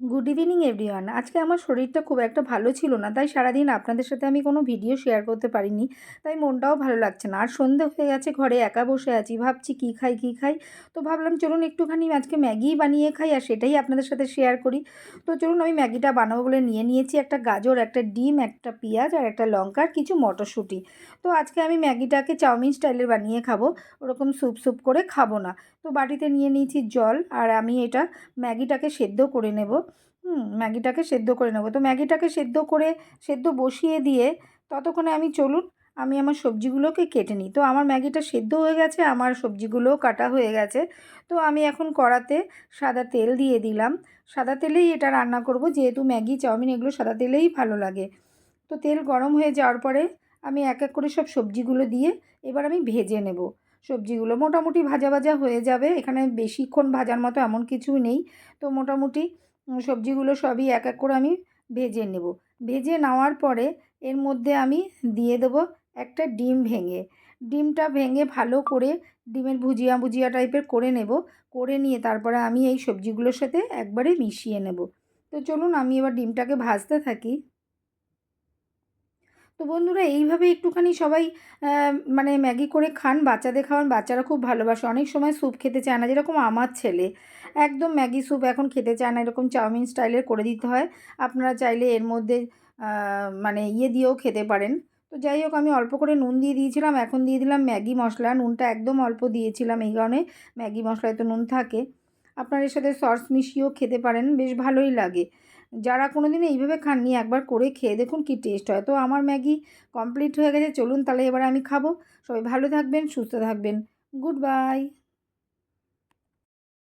Good evening everyone আজকে আমার শরীরটা খুব একটা ভালো ছিল না, তাই সারাদিন আপনাদের সাথে আমি কোনো ভিডিও শেয়ার করতে পারিনি, তাই মনটাও ভালো লাগছে না। আর সন্ধে হয়ে গেছে, ঘরে একা বসে আছি, ভাবছি কী খাই কী খাই? তো ভাবলাম চলুন একটুখানি আজকে ম্যাগি বানিয়ে খাই, আর সেটাই আপনাদের সাথে শেয়ার করি। তো চলুন আমি ম্যাগিটা বানাবো বলে নিয়ে নিয়েছি, একটা গাজর, একটা ডিম, একটা পেঁয়াজ, আর একটা লঙ্কা, আর কিছু মটরশুঁটি। তো আজকে আমি ম্যাগিটাকে চাউমিন স্টাইলের বানিয়ে খাব, ওরকম স্যুপ স্যুপ করে খাব না। তো বাটিতে নিয়ে নিয়েছি জল, আর আমি এটা ম্যাগিটাকে সেদ্ধ করে নেব। ম্যাগিটাকে সেদ্ধ করে নেব। তো ম্যাগিটাকে সেদ্ধ করে, সেদ্ধ বসিয়ে দিয়ে ততক্ষণে আমি, চলুন, আমি আমার সবজিগুলোকে কেটে নিই। তো আমার ম্যাগিটা সেদ্ধ হয়ে গেছে, আমার সবজিগুলোও কাটা হয়ে গেছে। তো আমি এখন কড়াতে সাদা তেল দিয়ে দিলাম। সাদা তেলেই এটা রান্না করব, যেহেতু ম্যাগি, চাউমিন এগুলো সাদা তেলেই ভালো লাগে। তো তেল গরম হয়ে যাওয়ার পরে আমি এক এক করে সব সবজিগুলো দিয়ে এবার আমি ভেজে নেব। সবজিগুলো মোটামুটি ভাজা ভাজা হয়ে যাবে, এখানে বেশিক্ষণ ভাজার মতো এমন কিছুই নেই। তো মোটামুটি সবজিগুলো সবই এক এক করে আমি ভেজে নেব। ভেজে নেওয়ার পরে এর মধ্যে আমি দিয়ে দেব একটা ডিম ভেঙে। ডিমটা ভেঙে ভালো করে ডিমের ভুজিয়া ভুজিয়া টাইপের করে নেব। করে নিয়ে তারপরে আমি এই সবজিগুলোর সাথে একবারে মিশিয়ে নেব। তো চলুন আমি এবার ডিমটাকে ভাজতে থাকি। তো বন্ধুরা, এইভাবে একটুখানি সবাই মানে ম্যাগি করে খান, বাচ্চাদের খাওয়ান। বাচ্চারা খুব ভালোবাসে। অনেক সময় স্যুপ খেতে চায় না, যেরকম আমার ছেলে। একদম ম্যাগি স্যুপ এখন খেতে চায় না, এরকম চাউমিন স্টাইলের করে দিতে হয়। আপনারা চাইলে এর মধ্যে মানে ইয়ে দিয়েও খেতে পারেন। তো যাই হোক, আমি অল্প করে নুন দিয়ে দিয়েছিলাম। এখন দিয়ে দিলাম ম্যাগি মশলা। নুনটা একদম অল্প দিয়েছিলাম এই কারণে ম্যাগি মশলায় তো নুন থাকে। আপনার এর সাথে সস মিশিয়েও খেতে পারেন, বেশ ভালোই লাগে। যারা কোনো দিন এইভাবে খাননি, একবার করে খেয়ে দেখুন কি টেস্ট হয়। তো আমার ম্যাগি কমপ্লিট হয়ে গেছে, চলুন তাহলে এবার আমি খাব। সবাই ভালো থাকবেন, সুস্থ থাকবেন। Good bye